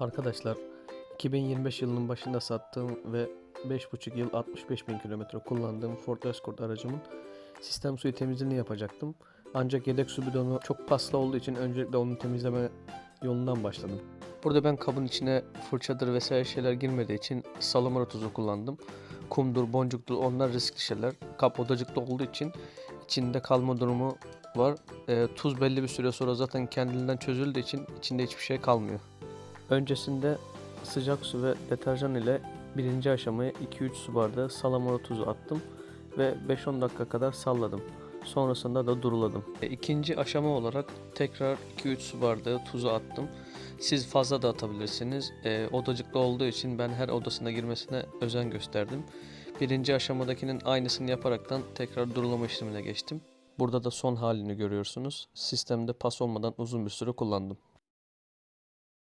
Arkadaşlar 2025 yılının başında sattığım ve 5,5 yıl 65 bin kilometre kullandığım Ford Escort aracımın sistem suyu temizliğini yapacaktım. Ancak yedek su bidonu çok paslı olduğu için öncelikle onu temizleme yolundan başladım. Burada ben kabın içine fırçadır vesaire şeyler girmediği için salamura tuzu kullandım. Kumdur, boncuktur onlar riskli şeyler. Kap odacıklı olduğu için içinde kalma durumu var. Ee, tuz belli bir süre sonra zaten kendiliğinden çözüldüğü için içinde hiçbir şey kalmıyor. Öncesinde sıcak su ve deterjan ile birinci aşamaya 2-3 su bardağı salamura tuzu attım ve 5-10 dakika kadar salladım. Sonrasında da duruladım. E, İkinci aşama olarak tekrar 2-3 su bardağı tuzu attım. Siz fazla da atabilirsiniz. E, odacıklı olduğu için ben her odasına girmesine özen gösterdim. Birinci aşamadakinin aynısını yaparaktan tekrar durulama işlemine geçtim. Burada da son halini görüyorsunuz. Sistemde pas olmadan uzun bir süre kullandım.